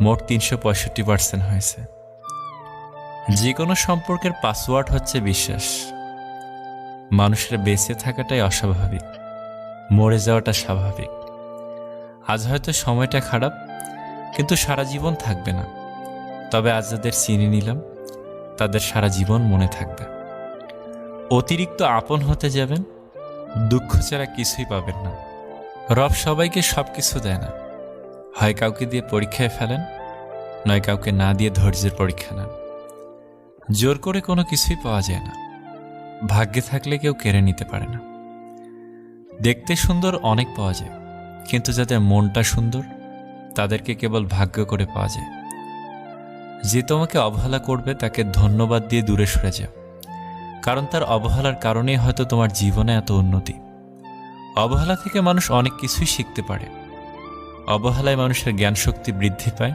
মোট তিনশো পঁয়ষট্টি পার্সেন্ট হয়েছে। যে কোনো সম্পর্কের পাসওয়ার্ড হচ্ছে বিশ্বাস। মানুষের বেঁচে থাকাটাই অস্বাভাবিক, মরে যাওয়াটা স্বাভাবিক। আজ হয়তো সময়টা খারাপ, কিন্তু সারা জীবন থাকবে না। তবে আজ যাদের চিনে নিলাম, তাদের সারা জীবন মনে থাকবে। অতিরিক্ত আপন হতে যাবেন, দুঃখ ছাড়া কিছুই পাবেন না। রব সবাইকে সব কিছু দেয় না। হয় কাউকে দিয়ে পরীক্ষায় ফেলেন, নয় কাউকে না দিয়ে ধৈর্যের পরীক্ষা নেন। জোর করে কোনো কিছুই পাওয়া যায় না। ভাগ্যে থাকলে কেউ কেড়ে নিতে পারে না। দেখতে সুন্দর অনেক পাওয়া যায়, কিন্তু যাদের মনটা সুন্দর, তাদেরকে কেবল ভাগ্য করে পাওয়া যায়। যে তোমাকে অবহেলা করবে, তাকে ধন্যবাদ দিয়ে দূরে সরে যাও। কারণ তার অবহেলার কারণেই হয়তো তোমার জীবনে এত উন্নতি। অবহেলা থেকে মানুষ অনেক কিছুই শিখতে পারে। অবহেলায় মানুষের জ্ঞান শক্তি বৃদ্ধি পায়,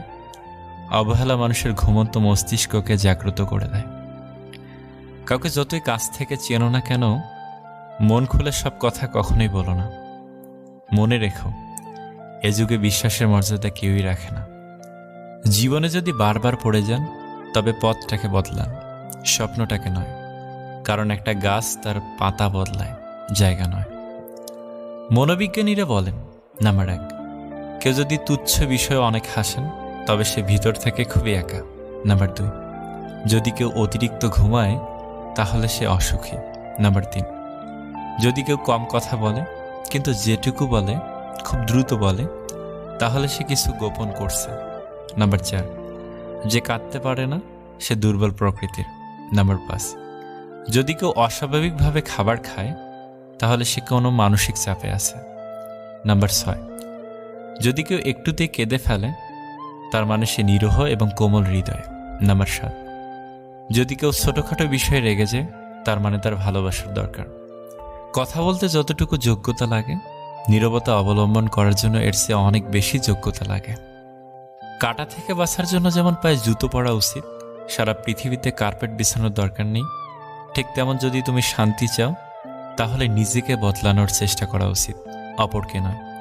অবহেলা মানুষের ঘুমন্ত মস্তিষ্ককে জাগ্রত করে দেয়। কাউকে যতই কাছ থেকে চেনো না কেন, মন খুলে সব কথা কখনোই বলো না। মনে রেখো, এ যুগে বিশ্বাসের মর্যাদা কেউই রাখে না। জীবনে যদি বারবার পড়ে যান, তবে পথটাকে বদলান, স্বপ্নটাকে নয়। কারণ একটা গাছ তার পাতা বদলায়, জায়গা নয়। মনোবিজ্ঞানীরা বলেন, নাম্বার এক কেউ যদি তুচ্ছ বিষয়ে অনেক হাসেন, তবে সে ভিতর থেকে খুবই একা। নাম্বার দুই, যদি কেউ অতিরিক্ত ঘুমায়, তাহলে সে অসুখী। নাম্বার তিন, যদি কেউ কম কথা বলে, কিন্তু যেটুকু বলে, খুব দ্রুত বলে, তাহলে সে কিছু গোপন করছে। নাম্বার চার, যে কাঁদতে পারে না, সে দুর্বল প্রকৃতির। নাম্বার পাঁচ, যদি কেউ অস্বাভাবিকভাবে খাবার খায়, তাহলে সে কোনো মানসিক চাপে আছে। নাম্বার ছয় যদি কেউ একটুতেই কেঁদে ফেলে, তার মানে সে নিরহ এবং কোমল হৃদয়। নাম্বার সাত। যদি কেউ ছোটোখাটো বিষয়ে রেগে যায়, তার মানে তার ভালোবাসার দরকার। কথা বলতে যতটুকু যোগ্যতা লাগে, নীরবতা অবলম্বন করার জন্য এর চেয়ে অনেক বেশি যোগ্যতা লাগে। কাটা থেকে বাঁচার জন্য যেমন পায়ে জুতো পরা উচিত, সারা পৃথিবীতে কার্পেট বিছানোর দরকার নেই। ঠিক তেমন যদি তুমি শান্তি চাও, তাহলে নিজেকে বদলানোর চেষ্টা করা উচিত, অপরকে নয়।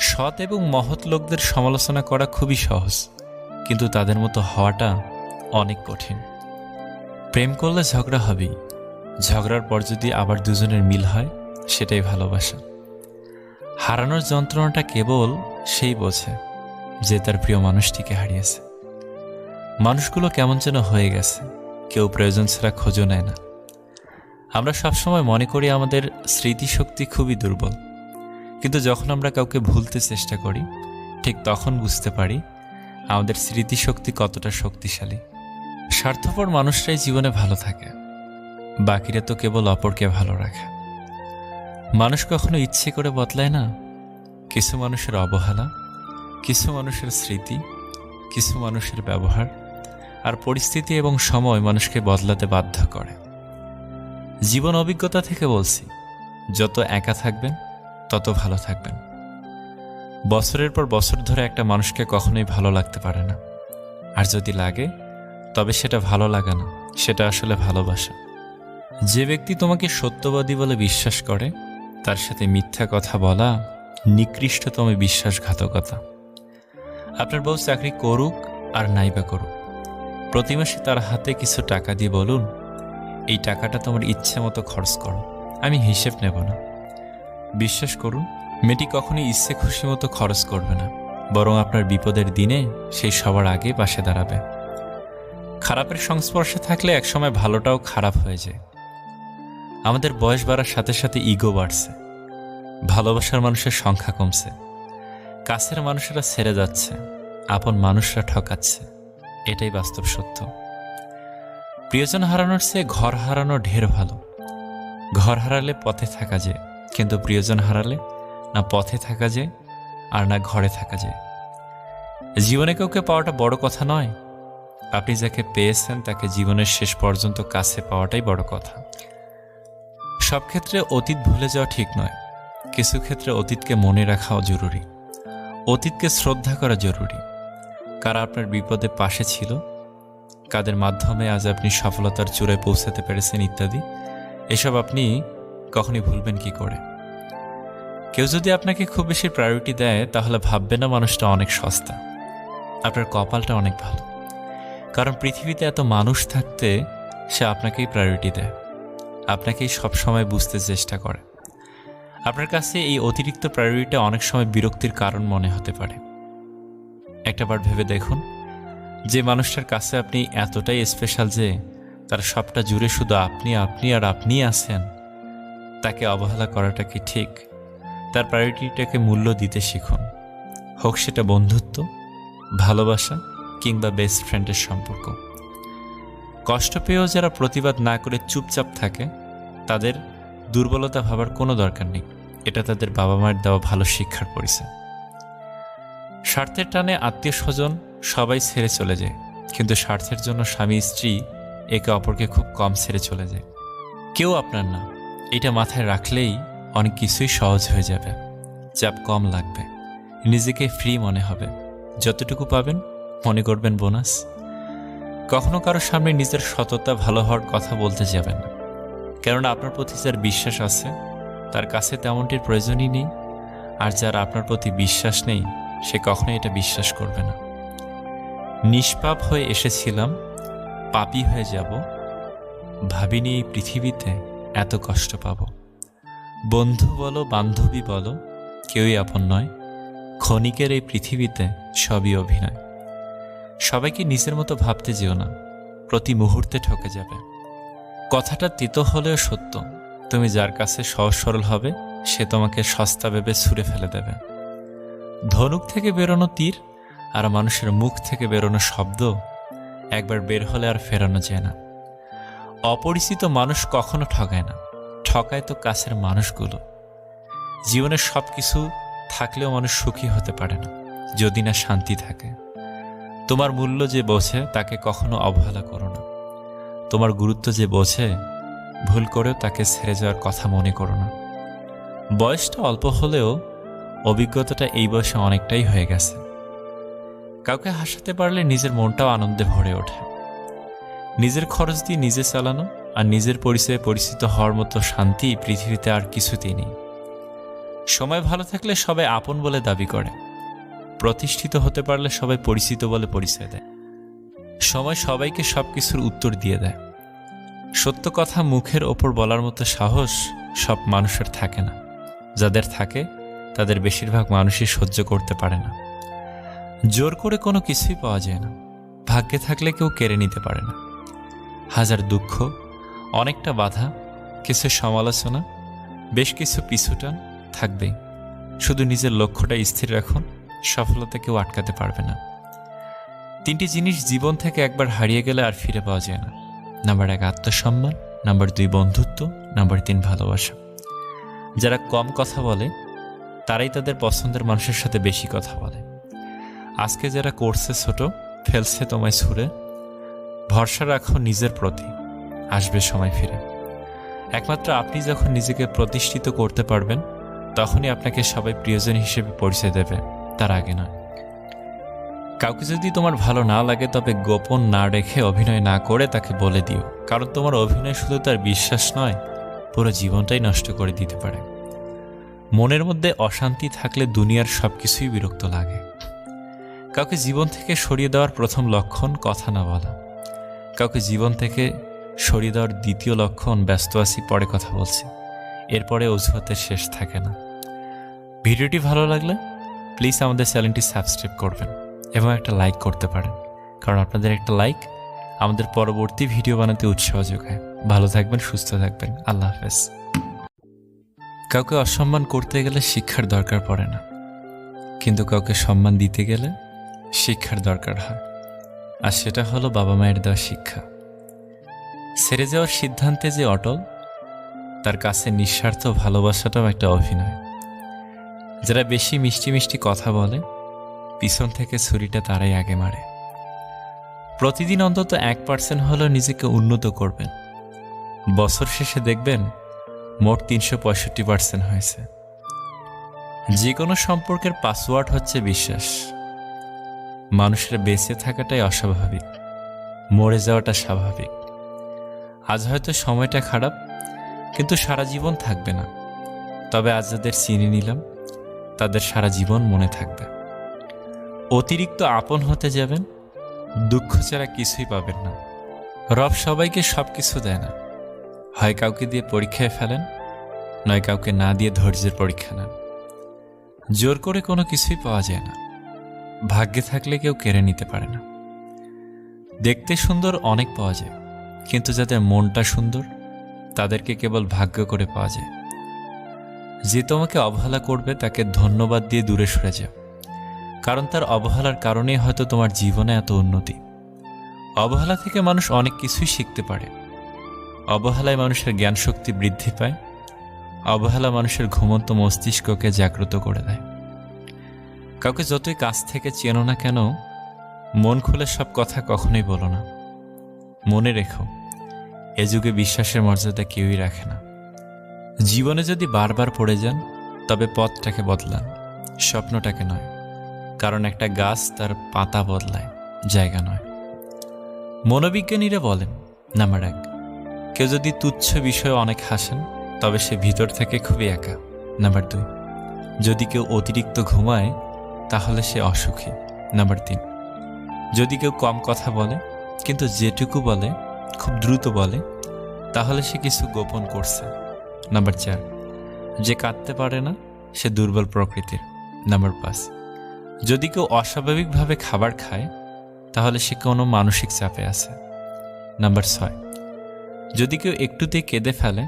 সৎ এবং মহৎ লোকদের সমালোচনা করা খুবই সহজ, কিন্তু তাদের মতো হওয়াটা অনেক কঠিন। প্রেম করলে ঝগড়া হবেই, ঝগড়ার পর যদি আবার দুজনের মিল হয়, সেটাই ভালোবাসা। হারানোর যন্ত্রণাটা কেবল সেই বোঝে যে তার প্রিয় মানুষটিকে হারিয়েছে। মানুষগুলো কেমন যেন হয়ে গেছে, কেউ প্রয়োজন ছাড়া খোঁজও নেয় না। আমরা সবসময় মনে করি আমাদের স্মৃতিশক্তি খুবই দুর্বল কিন্তু যখন আমরা কাউকে ভুলতে চেষ্টা করি, ঠিক তখন বুঝতে পারি আমাদের স্মৃতিশক্তি কতটা শক্তিশালী। স্বার্থপর মানুষরাই জীবনে ভালো থাকে, বাকিরা তো কেবল অপরকে ভালো রাখে। মানুষ কখনো ইচ্ছে করে বদলায় না? কিছু মানুষের অবহেলা, কিছু মানুষের স্মৃতি, কিছু মানুষের ব্যবহার আর পরিস্থিতি এবং সময় মানুষকে বদলাতে বাধ্য করে। জীবন অভিজ্ঞতা থেকে বলছি, যত একা থাকবেন তত ভালো থাকবেন। বছরের পর বছর ধরে একটা মানুষকে কখনোই ভালো লাগতে পারে না। আর যদি লাগে, তবে সেটা ভালো লাগা না, সেটা আসলে ভালোবাসা। যে ব্যক্তি তোমাকে সত্যবাদী বলে বিশ্বাস করে, তার সাথে মিথ্যা কথা বলা, নিকৃষ্টতম বিশ্বাসঘাতকতা। আপনার বউ চাকরি করুক আর নাইবা করুক। প্রতি মাসে তার হাতে কিছু টাকা দিয়ে বলুন, এই টাকাটা তোমার ইচ্ছে মতো খরচ করো, আমি হিসেব নেব না। বিশ্বাস করুন, মেয়েটি কখনোই ইচ্ছে খুশি মতো খরচ করবে না। বরং আপনার বিপদের দিনে সেই সবার আগে পাশে দাঁড়াবে। খারাপের সংস্পর্শে থাকলে একসময় ভালোটাও খারাপ হয়ে যায়। আমাদের বয়স বাড়ার সাথে সাথে ইগো বাড়ছে। ভালোবাসার মানুষের সংখ্যা কমছে। কাছের মানুষেরা ছেড়ে যাচ্ছে। আপন মানুষরা ঠকাচ্ছে। এটাই বাস্তব সত্য। প্রিয়জন হারানোর চেয়ে ঘর হারানো ঢের ভালো। ঘর হারালে পথে থাকা যায়। কিন্তু প্রিয়জন হারালে না পথে থাকা যায় আর না ঘরে থাকা যায়। জীবনে কাউকে পাওয়াটা বড় কথা নয়। আপনি যাকে পেয়েছেন তাকে জীবনের শেষ পর্যন্ত কাছে পাওয়াটাই বড় কথা। সব ক্ষেত্রে অতীত ভুলে যাওয়া ঠিক নয়। কিছু ক্ষেত্রে অতীতকে মনে রাখাও জরুরি। অতীতকে শ্রদ্ধা করা জরুরি। কারা আপনার বিপদে পাশে ছিল? কাদের মাধ্যমে আজ আপনি সফলতার চূড়ায় পৌঁছাতে পেরেছেন ইত্যাদি? এসব আপনি কখনই ভুলবেন কি করে? কেউ যদি আপনাকে খুব বেশি প্রায়োরিটি দেয়, তাহলে ভাববে না মানুষটা অনেক সস্তা। আপনার কপালটা অনেক ভালো। কারণ পৃথিবীতে এত মানুষ থাকতে সে আপনাকেই প্রায়োরিটি দেয়। আপনাকেই সবসময় বুঝতে চেষ্টা করে। আপনার কাছে এই অতিরিক্ত প্রায়োরিটিটা অনেক সময় বিরক্তির কারণ মনে হতে পারে। একটাবার ভেবে দেখুন, যে মানুষটার কাছে আপনি এতটাই স্পেশাল যে, তার সবটা জুড়ে শুধু আপনি আপনি আর আপনি আছেন। তাকে অবহেলা করাটা কি ঠিক? তার প্রায়োরিটিটাকে মূল্য দিতে শিখুন। হোক সেটা বন্ধুত্ব, ভালোবাসা কিংবা বেস্ট ফ্রেন্ডের সম্পর্ক। কষ্ট পেয়েও যারা প্রতিবাদ না করে চুপচাপ থাকে, তাদের দুর্বলতা ভাবার কোনো দরকার নেই। এটা তাদের বাবা মায়ের দেওয়া ভালো শিক্ষার পরিচয়। স্বার্থের টানে আত্মীয় স্বজন সবাই ছেড়ে চলে যায়, কিন্তু স্বার্থের জন্য স্বামী স্ত্রী একে অপরকে খুব কম ছেড়ে চলে যায়। কেউ আপনার না। এটা মাথায় রাখলেই অনেক কিছুই সহজ হয়ে যাবে। চাপ কম লাগবে। নিজেকে ফ্রি মনে হবে। যতটুকু পাবেন মনে করবেন বোনাস। কখনো কারও সামনে নিজের সততা ভালো হওয়ার কথা বলতে যাবেন না। কেননা আপনার প্রতি যার বিশ্বাস আছে, তার কাছে তেমনটির প্রয়োজনই নেই। আর যার আপনার প্রতি বিশ্বাস নেই, সে কখনোই এটা বিশ্বাস করবে না। নিষ্পাপ হয়ে এসেছিলাম, পাপি হয়ে যাব। ভাবিনি এই পৃথিবীতে এত কষ্ট পাব। বন্ধু বলো, বান্ধবী বলো, কেউই আপন নয়। ক্ষণিকের এই পৃথিবীতে সবই অভিনয়। সবাইকে নিজের মতো ভাবতে যেও না, প্রতি মুহূর্তে ঠকে যাবে। কথাটা তিতো হলেও সত্য, তুমি যার কাছে সহজ সরল হবে, সে তোমাকে সস্তা ভেবে ছুঁড়ে ফেলে দেবে। ধনুক থেকে বেরোনো তীর আর মানুষের মুখ থেকে বেরোনো শব্দ একবার বের হলে আর ফেরানো যায় না। অপরিচিত মানুষ কখনো ঠকায় না। ঠকায় তো কাছের মানুষগুলো। জীবনে সব কিছু থাকলেও মানুষ সুখী হতে পারে না, যদি না শান্তি থাকে। তোমার মূল্য যে বোঝে, তাকে কখনো অবহেলা করো না। তোমার গুরুত্ব যে বোঝে, ভুল করেও তাকে ছেড়ে যাওয়ার কথা মনে করো না। বয়সটা অল্প হলেও অভিজ্ঞতাটা এই বয়সে অনেকটাই হয়ে গেছে। কাউকে হাসাতে পারলে নিজের মনটাও আনন্দে ভরে ওঠে। নিজের খরচ দিয়ে নিজে চালানো আর নিজের পরিচয়ে পরিচিত হওয়ার মতো শান্তি পৃথিবীতে আর কিছুতেই নেই। সময় ভালো থাকলে সবাই আপন বলে দাবি করে। প্রতিষ্ঠিত হতে পারলে সবাই পরিচিত বলে পরিচয় দেয়। সময় সবাইকে সব কিছুর উত্তর দিয়ে দেয়। সত্য কথা মুখের ওপর বলার মতো সাহস সব মানুষের থাকে না। যাদের থাকে, তাদের বেশিরভাগ মানুষই সহ্য করতে পারে না। জোর করে কোনো কিছুই পাওয়া যায় না। ভাগ্যে থাকলে কেউ কেড়ে নিতে পারে না। হাজার দুঃখ, অনেকটা বাধা, কিছু সমালোচনা, বেশ কিছু পিছুটান থাকবেই। শুধু নিজের লক্ষ্যটা স্থির রাখুন, সফলতা কেউ আটকাতে পারবে না। তিনটি জিনিস জীবন থেকে একবার হারিয়ে গেলে আর ফিরে পাওয়া যায় না। নাম্বার এক, আত্মসম্মান, নাম্বার দুই, বন্ধুত্ব, নাম্বার তিন, ভালোবাসা। যারা কম কথা বলে, তারাই তাদের পছন্দের মানুষের সাথে বেশি কথা বলে। আজকে যারা করছে ছোট, ফেলছে তোমায় ছুঁড়ে ভরসা রাখো নিজের প্রতি। আসবে সময় ফিরে। একমাত্র আপনি যখন নিজেকে প্রতিষ্ঠিত করতে পারবেন, তখনই আপনাকে সবাই প্রিয়জন হিসেবে পরিচয় দেবে, তার আগে নয়। কাউকে যদি তোমার ভালো না লাগে, তবে গোপন না রেখে অভিনয় না করে তাকে বলে দিও। কারণ তোমার অভিনয় শুধু তার বিশ্বাস নয়, পুরো জীবনটাই নষ্ট করে দিতে পারে। মনের মধ্যে অশান্তি থাকলে দুনিয়ার সব কিছুই বিরক্ত লাগে। কাউকে জীবন থেকে সরিয়ে দেওয়ার প্রথম লক্ষণ কথা না বলা। কাউকে জীবন থেকে সরিয়ে দেওয়ার দ্বিতীয় লক্ষণ ব্যস্ত আছি, পরে কথা বলছি। এরপরে অজুহাতের শেষ থাকে না। ভিডিওটি ভালো লাগলে প্লিজ আমাদের চ্যানেলটি সাবস্ক্রাইব করবেন এবং একটা লাইক করতে পারেন। কারণ আপনাদের একটা লাইক আমাদের পরবর্তী ভিডিও বানাতে উৎসাহ যোগায়। ভালো থাকবেন, সুস্থ থাকবেন। আল্লাহ হাফেজ। কাউকে অসম্মান করতে গেলে শিক্ষার দরকার পড়ে না। কিন্তু কাউকে সম্মান দিতে গেলে শিক্ষার দরকার হয়। আর সেটা হলো বাবা মায়ের দেওয়া শিক্ষা। ছেড়ে যাওয়ার সিদ্ধান্তে যে অটল, তার কাছে নিঃস্বার্থ ভালোবাসাটাও একটা অভিনয়। যারা বেশি মিষ্টি মিষ্টি কথা বলে, পিছন থেকে ছুরিটা তারাই আগে মারে। প্রতিদিন অন্তত এক পার্সেন্ট হলেও নিজেকে উন্নত করবেন। বছর শেষে দেখবেন মোট তিনশো পঁয়ষট্টি পার্সেন্ট হয়েছে। যে কোনো সম্পর্কের পাসওয়ার্ড হচ্ছে বিশ্বাস। মানুষের বেঁচে থাকাটাই অস্বাভাবিক, মরে যাওয়াটা স্বাভাবিক। আজ হয়তো সময়টা খারাপ, কিন্তু সারা জীবন থাকবে না। তবে আজ যাদের চিনে নিলাম, তাদের সারা জীবন মনে থাকবে। অতিরিক্ত আপন হতে যাবেন, দুঃখ ছাড়া কিছুই পাবেন না। রব সবাইকে সব কিছু দেয় না। হয় কাউকে দিয়ে পরীক্ষায় ফেলেন, নয় কাউকে না দিয়ে ধৈর্যের পরীক্ষা নেন। জোর করে কোনো কিছুই পাওয়া যায় না। ভাগ্যে থাকলে কেউ কেড়ে নিতে পারে না। দেখতে সুন্দর অনেক পাওয়া যায়, কিন্তু যাদের মনটা সুন্দর, তাদেরকে কেবল ভাগ্য করে পাওয়া যায়। যে তোমাকে অবহেলা করবে, তাকে ধন্যবাদ দিয়ে দূরে সরে যাও। কারণ তার অবহেলার কারণেই হয়তো তোমার জীবনে এত উন্নতি। অবহেলা থেকে মানুষ অনেক কিছুই শিখতে পারে। অবহেলায় মানুষের জ্ঞান শক্তি বৃদ্ধি পায়। অবহেলা মানুষের ঘুমন্ত মস্তিষ্ককে জাগ্রত করে দেয়। কাউকে যতই কাছ থেকে চেনো না কেন, মন খুলে সব কথা কখনোই বলো না। মনে রেখো, এ যুগে বিশ্বাসের মর্যাদা কেউই রাখে না। জীবনে যদি বারবার পড়ে যান, তবে পথটাকে বদলান, স্বপ্নটাকে নয়। কারণ একটা গাছ তার পাতা বদলায়, জায়গা নয়। মনোবিজ্ঞানীরা বলেন, নাম্বার এক, কেউ যদি তুচ্ছ বিষয়ে অনেক হাসেন, তবে সে ভিতর থেকে খুবই একা। নাম্বার দুই, যদি কেউ অতিরিক্ত ঘুমায় তাহলে সে অসুখী। নাম্বার তিন। যদি কেউ কম কথা বলে, কিন্তু যেটুকু বলে, খুব দ্রুত বলে, তাহলে সে কিছু গোপন করছে। নাম্বার চার। যে কাঁদতে পারে না, সে দুর্বল প্রকৃতির। নাম্বার পাঁচ। যদি কেউ অস্বাভাবিকভাবে খাবার খায়, তাহলে সে কোনো মানসিক চাপে আছে। নাম্বার ছয়। যদি কেউ একটুতেই কেঁদে ফেলে,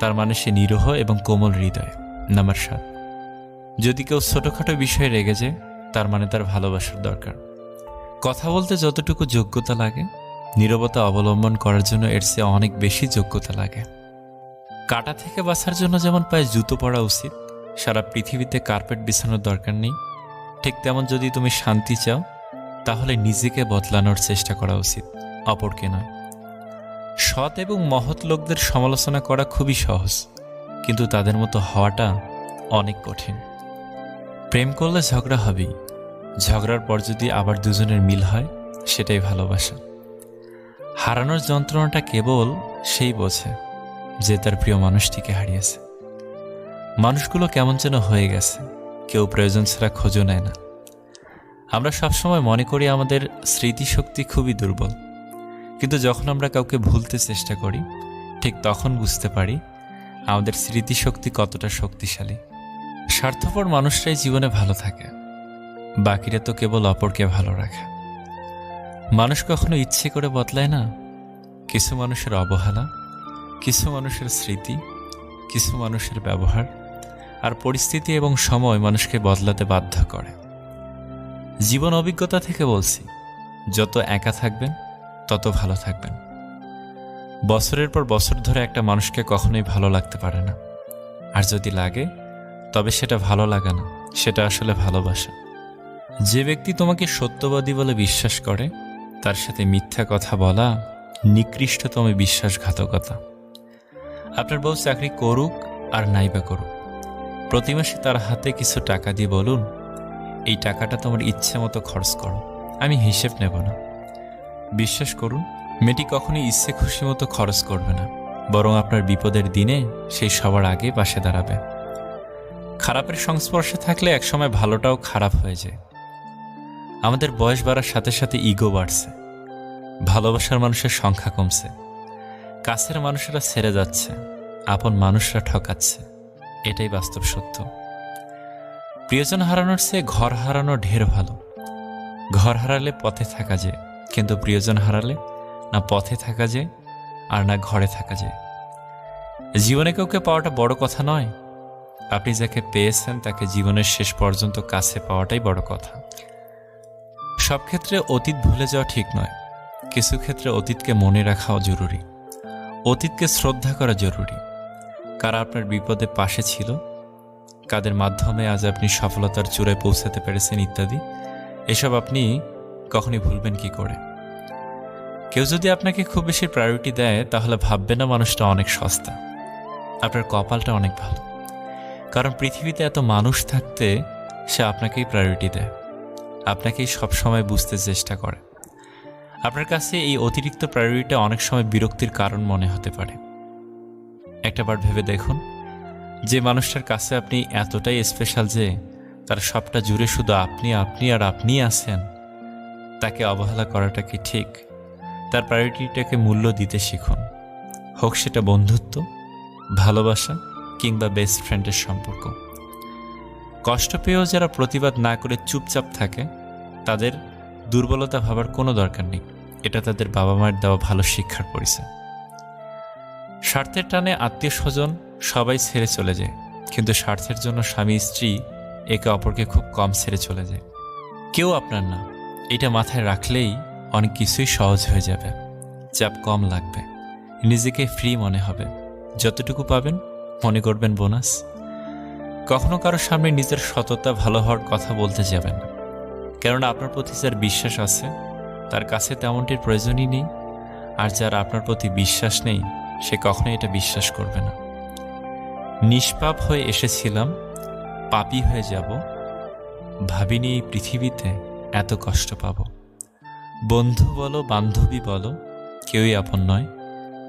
তার মানে সে নিরহ এবং কোমল হৃদয়। নাম্বার সাত। যদি কেউ ছোটোখাটো বিষয়ে রেগে যায়, তার মানে তার ভালোবাসার দরকার। কথা বলতে যতটুকু যোগ্যতা লাগে, নীরবতা অবলম্বন করার জন্য এর চেয়ে অনেক বেশি যোগ্যতা লাগে। কাটা থেকে বাঁচার জন্য যেমন পায়ে জুতো পরা উচিত, সারা পৃথিবীতে কার্পেট বিছানোর দরকার নেই। ঠিক তেমন যদি তুমি শান্তি চাও, তাহলে নিজেকে বদলানোর চেষ্টা করা উচিত, অপরকে নয়। সৎ এবং মহৎ লোকদের সমালোচনা করা খুবই সহজ, কিন্তু তাদের মতো হওয়াটা অনেক কঠিন। প্রেম করলে ঝগড়া হবেই। ঝগড়ার পর যদি আবার দুজনের মিল হয়, সেটাই ভালোবাসা। হারানোর যন্ত্রণাটা কেবল সেই বোঝে যে তার প্রিয় মানুষটিকে হারিয়েছে। মানুষগুলো কেমন যেন হয়ে গেছে, কেউ প্রয়োজন ছাড়া খোঁজও নেয় না। আমরা সবসময় মনে করি আমাদের স্মৃতিশক্তি খুবই দুর্বল। কিন্তু যখন আমরা কাউকে ভুলতে চেষ্টা করি, ঠিক তখন বুঝতে পারি আমাদের স্মৃতিশক্তি কতটা শক্তিশালী। স্বার্থপর মানুষরাই জীবনে ভালো থাকে। বাকিরা তো কেবল অপরকে ভালো রাখে। মানুষ কখনো ইচ্ছে করে বদলায় না। কিছু মানুষের অবহেলা, কিছু মানুষের স্মৃতি, কিছু মানুষের ব্যবহার আর পরিস্থিতি এবং সময় মানুষকে বদলাতে বাধ্য করে। জীবন অভিজ্ঞতা থেকে বলছি, যত একা থাকবেন, তত ভালো থাকবেন। বছরের পর বছর ধরে একটা মানুষকে কখনোই ভালো লাগতে পারে না। আর যদি লাগে তবে সেটা ভালো লাগা না। সেটা আসলে ভালোবাসা। যে ব্যক্তি তোমাকে সত্যবাদী বলে বিশ্বাস করে, তার সাথে মিথ্যা কথা বলা নিকৃষ্টতম বিশ্বাসঘাতকতা। আপনার বউ চাকরি করুক আর নাইবা করুক। প্রতি মাসে তার হাতে কিছু টাকা দিয়ে বলুন, এই টাকাটা তোমার ইচ্ছে মতো খরচ করো, আমি হিসেব নেব না। বিশ্বাস করুন, মেয়েটি কখনোই ইচ্ছে খুশি মতো খরচ করবে না, বরং আপনার বিপদের দিনে সেই সবার আগে পাশে দাঁড়াবে। খারাপের সংস্পর্শে থাকলে একসময় ভালোটাও খারাপ হয়ে যায়। আমাদের বয়স বাড়ার সাথে সাথে ইগো বাড়ছে। ভালোবাসার মানুষের সংখ্যা কমছে। কাছের মানুষেরা ছেড়ে যাচ্ছে। আপন মানুষরা ঠকাচ্ছে। এটাই বাস্তব সত্য। প্রিয়জন হারানোর চেয়ে ঘর হারানো ঢের ভালো। ঘর হারালে পথে থাকা যায়, কিন্তু প্রিয়জন হারালে না পথে থাকা যায় আর না ঘরে থাকা যায়। জীবনে কাউকে পাওয়াটা বড় কথা নয় আপনি যাকে পেয়েছেন তাকে জীবনের শেষ পর্যন্ত কাছে পাওয়াটাই বড় কথা। সব ক্ষেত্রে অতীত ভুলে যাওয়া ঠিক নয়। কিছু ক্ষেত্রে অতীতকে মনে রাখাও জরুরি। অতীতকে শ্রদ্ধা করা জরুরি। কারা আপনার বিপদে পাশে ছিল? কাদের মাধ্যমে আজ আপনি সফলতার চূড়ায় পৌঁছাতে পেরেছেন ইত্যাদি? এসব আপনি কখনই ভুলবেন কি করে? কেউ যদি আপনাকে খুব বেশি প্রায়োরিটি দেয়, তাহলে ভাববে না মানুষটা অনেক সস্তা। আপনার কপালটা অনেক ভালো। কারণ পৃথিবীতে এত মানুষ থাকতে সে আপনাকেই প্রায়োরিটি দেয়। আপনাকেই সবসময় বুঝতে চেষ্টা করে। আপনার কাছে এই অতিরিক্ত প্রায়োরিটিটা অনেক সময় বিরক্তির কারণ মনে হতে পারে। একটাবার ভেবে দেখুন, যে মানুষটার কাছে আপনি এতটাই স্পেশাল যে তার সবটা জুড়ে শুধু আপনি আপনি আর আপনিই আছেন, তাকে অবহেলা করাটা কি ঠিক? তার প্রায়োরিটিটাকে মূল্য দিতে শিখুন। হোক সেটা বন্ধুত্ব, ভালোবাসা কিংবা বেস্ট ফ্রেন্ডের সম্পর্ক। কষ্ট পেয়েও যারা প্রতিবাদ না করে চুপচাপ থাকে, তাদের দুর্বলতা ভাবার কোনো দরকার নেই। এটা তাদের বাবা মায়ের দেওয়া ভালো শিক্ষার পরিচয়। স্বার্থের টানে আত্মীয় স্বজন সবাই ছেড়ে চলে যায়, কিন্তু স্বার্থের জন্য স্বামী, স্ত্রী একে অপরকে খুব কম ছেড়ে চলে যায়। কেউ আপনার না, এটা মাথায় রাখলেই অনেক কিছুই সহজ হয়ে যাবে। চাপ কম লাগবে। নিজেকে ফ্রি মনে হবে। যতটুকু পাবেন মনে করবেন, বোনাস, কখনো কারও সামনে নিজের সততা ভালো হওয়ার কথা বলতে যাবেন কেননা আপনার প্রতি যার বিশ্বাস আছে, তার কাছে তেমনটির প্রয়োজনই নেই, আর যার আপনার প্রতি বিশ্বাস নেই, সে কখনোই এটা বিশ্বাস করবে না। নিষ্পাপ হয়ে এসেছিলাম, পাপি হয়ে যাব, ভাবিনি এই পৃথিবীতে এত কষ্ট পাব। বন্ধু বলো, বান্ধবী বলো, কেউই আপন নয়,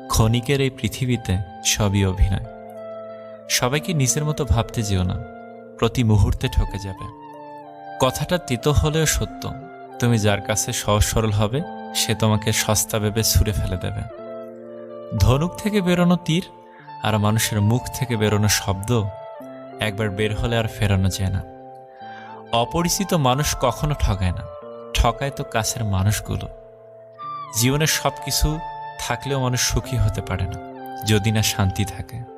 ক্ষণিকের এই পৃথিবীতে সবই অভিনয়। সবাইকে নিজের মতো ভাবতে যেও না। প্রতি মুহূর্তে ঠকে যাবে। কথাটা তিতো হলেও সত্য। তুমি যার কাছে সহজ সরল হবে, সে তোমাকে সস্তা ভেবে ছুঁড়ে ফেলে দেবে। ধনুক থেকে বেরোনো তীর আর মানুষের মুখ থেকে বেরোনো শব্দ একবার বের হলে আর ফেরানো যায় না। অপরিচিত মানুষ কখনো ঠকায় না। ঠকায় তো কাছের মানুষগুলো। জীবনের সব কিছু থাকলেও মানুষ সুখী হতে পারে না, যদি না শান্তি থাকে।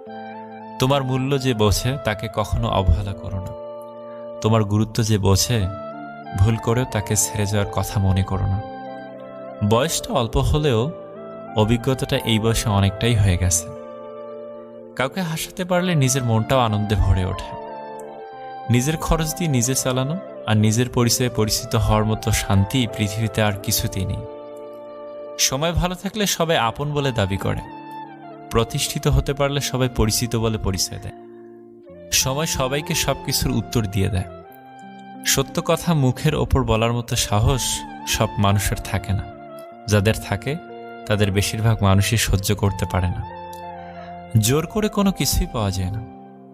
তোমার মূল্য যে বোঝে, তাকে কখনো অবহেলা করো না। তোমার গুরুত্ব যে বোঝে, ভুল করেও তাকে ছেড়ে যাওয়ার কথা মনে করো না। বয়সটা অল্প হলেও অভিজ্ঞতাটা এই বয়সে অনেকটাই হয়ে গেছে। কাউকে হাসাতে পারলে নিজের মনটাও আনন্দে ভরে ওঠে। নিজের খরচ দিয়ে নিজে চালানো আর নিজের পরিচয়ে পরিচিত হওয়ার মতো শান্তি পৃথিবীতে আর কিছুতেই নেই। সময় ভালো থাকলে সবাই আপন বলে দাবি করে। প্রতিষ্ঠিত হতে পারলে সবাই পরিচিত বলে পরিচয় দেয়। সময় সবাইকে সব কিছুর উত্তর দিয়ে দেয়। সত্য কথা মুখের ওপর বলার মতো সাহস সব মানুষের থাকে না। যাদের থাকে, তাদের বেশিরভাগ মানুষই সহ্য করতে পারে না। জোর করে কোনো কিছুই পাওয়া যায় না।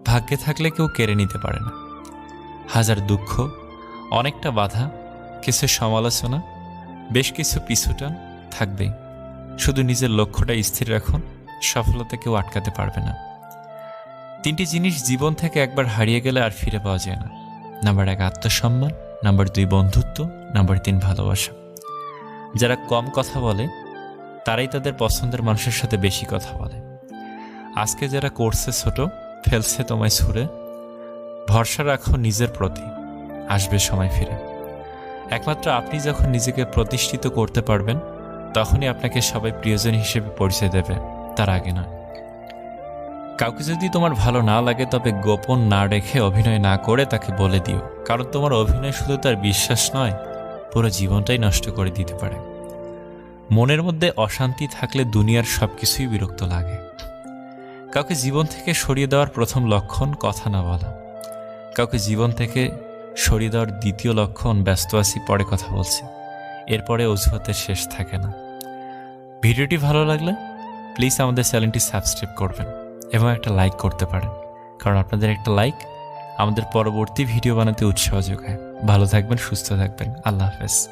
ভাগ্যে থাকলে কেউ কেড়ে নিতে পারে না। হাজার দুঃখ, অনেকটা বাধা, কিছু সমালোচনা, বেশ কিছু পিছুটান থাকবেই। শুধু নিজের লক্ষ্যটা স্থির রাখুন। সফলতা কেউ আটকাতে পারবে না। তিনটি জিনিস জীবন থেকে একবার হারিয়ে গেলে আর ফিরে পাওয়া যায় না। নাম্বার এক, আত্মসম্মান। নাম্বার দুই, বন্ধুত্ব। নাম্বার তিন, ভালোবাসা। যারা কম কথা বলে, তারাই তাদের পছন্দের মানুষের সাথে বেশি কথা বলে। আজকে যারা করছে ছোট, ফেলছে তোমায় ছুঁড়ে, ভরসা রাখো নিজের প্রতি। আসবে সময় ফিরে। একমাত্র আপনি যখন নিজেকে প্রতিষ্ঠিত করতে পারবেন, তখনই আপনাকে সবাই প্রিয়জন হিসেবে পরিচয় দেবে। তার আগে নয়। কাউকে যদি তোমার ভালো না লাগে, তবে গোপন না রেখে অভিনয় না করে তাকে বলে দিও। কারণ তোমার অভিনয় শুধু তার বিশ্বাস নয়, পুরো জীবনটাই নষ্ট করে দিতে পারে। মনের মধ্যে অশান্তি থাকলে দুনিয়ার সব কিছুই বিরক্ত লাগে। কাউকে জীবন থেকে সরিয়ে দেওয়ার প্রথম লক্ষণ কথা না বলা। কাউকে জীবন থেকে সরিয়ে দেওয়ার দ্বিতীয় লক্ষণ, ব্যস্ত আছি, পরে কথা বলছি। এরপরে অজুহাতের শেষ থাকে না। ভিডিওটি ভালো লাগলে প্লিজ আমাদের চ্যানেলটি সাবস্ক্রাইব করবেন এবং একটা লাইক করতে পারেন। কারণ আপনাদের একটা লাইক আমাদের পরবর্তী ভিডিও বানাতে উৎসাহ যোগায়। ভালো থাকবেন, সুস্থ থাকবেন। আল্লাহ হাফেজ।